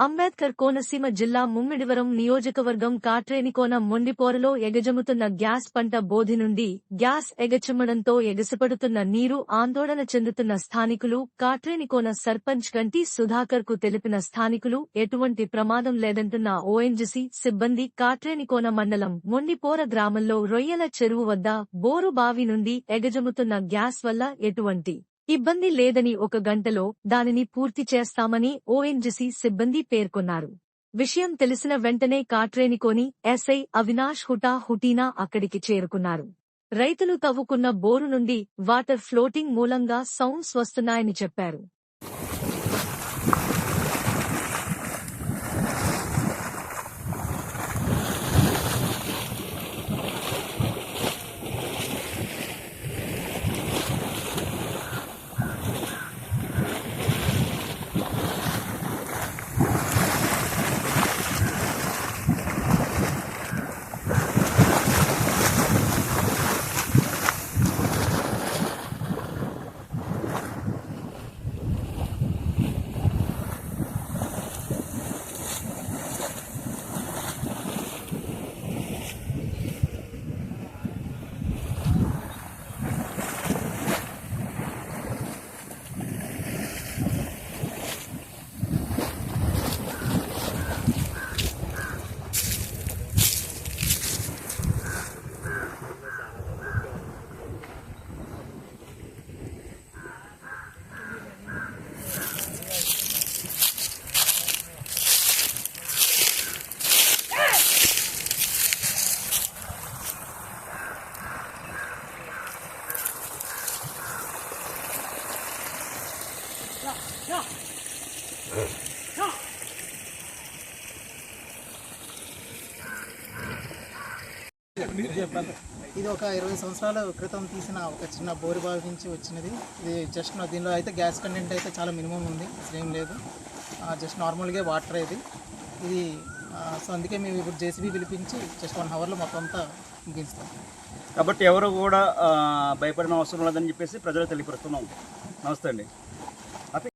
అంబేద్కర్ కోనసీమ జిల్లా ముమ్మిడివరం నియోజకవర్గం కాట్రేనికోన మొండిపోరలో ఎగజముతున్న గ్యాస్ పంట బోధి నుండి గ్యాస్ ఎగచిమ్మడంతో ఎగసిపడుతున్న నీరు ఆందోళన చెందుతున్న స్థానికులు కాట్రేనికోన సర్పంచ్ గంటి సుధాకర్కు తెలిపిన స్థానికులు ఎటువంటి ప్రమాదం లేదంటున్న ఓఎన్జీసీ సిబ్బంది కాట్రేనికోన మండలం మొండిపోర గ్రామంలో రొయ్యల చెరువు వద్ద బోరు బావి నుండి ఎగజముతున్న గ్యాస్ వల్ల ఎటువంటి ఇబ్బంది లేదని ఒక గంటలో దానిని పూర్తి చేస్తామని ఓఎన్జీసీ సిబ్బంది పేర్కొన్నారు. విషయం తెలిసిన వెంటనే కాట్రేనికోని ఎస్ఐ అవినాష్ హుటా హుటీనా అక్కడికి చేరుకున్నారు. రైతులు తవ్వుకున్న బోరు నుండి వాటర్ ఫ్లోటింగ్ మూలంగా సౌండ్స్ వస్తున్నాయని చెప్పారు. ఇది ఒక ఇరవై సంవత్సరాల క్రితం తీసిన ఒక చిన్న బోరు బావి నుంచి వచ్చినది. ఇది జస్ట్ దీనిలో అయితే గ్యాస్ కంటెంట్ అయితే చాలా మినిమం ఉంది. ఏం లేదు. జస్ట్ నార్మల్గా వాటర్ ఇది. ఇది సో అందుకే మేము ఇప్పుడు జేసీబీ పిలిపించి జస్ట్ వన్ అవర్లో మొత్తం అంతా ముగిస్తాం కాబట్టి ఎవరు కూడా భయపడిన అవసరం లేదని చెప్పేసి ప్రజలకు తెలియపరుస్తున్నాం. నమస్తే అండి.